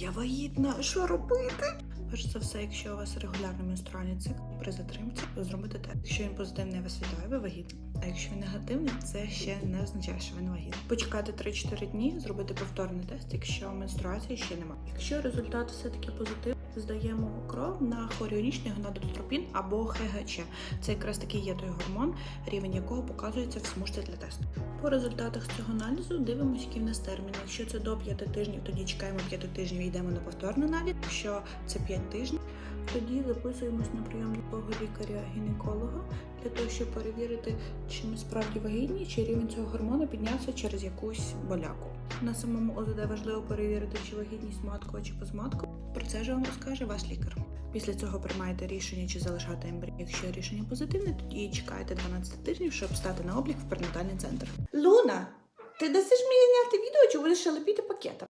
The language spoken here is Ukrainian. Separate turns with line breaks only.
Я вагітна, що робити? Перш за все, якщо у вас регулярний менструальний цикл при затримці, то зробите так. Якщо він позитивний, вас вітає, ви вагітні. А якщо він негативний, це ще не означає, що ви не вагітні. Почекати 3-4 дні, зробити повторний тест, якщо менструації ще немає. Якщо результат все-таки позитивний, здаємо кров на хоріонічний гонадотропін або ХГЧ. Це якраз таки є той гормон, рівень якого показується в смужці для тесту. По результатах цього аналізу дивимося, який в нас термін. Якщо це до 5 тижнів, тоді чекаємо 5 тижнів і йдемо на повторний аналіз. Якщо це 5 тижнів, тоді записуємось на прийом до лікаря-гінеколога для того, щоб перевірити, чи ми справді вагітні, чи рівень цього гормону піднявся через якусь боляку. На самому ОЗД важливо перевірити, чи вагітність маткова чи позматкова. Про це ж вам розкаже ваш лікар. Після цього приймаєте рішення, чи залишати ембрій. Якщо рішення позитивне, тоді чекаєте 12 тижнів, щоб стати на облік в перинатальний центр. Луна, ти дасиш мені зняти відео, чи будеш лепіти пакетом?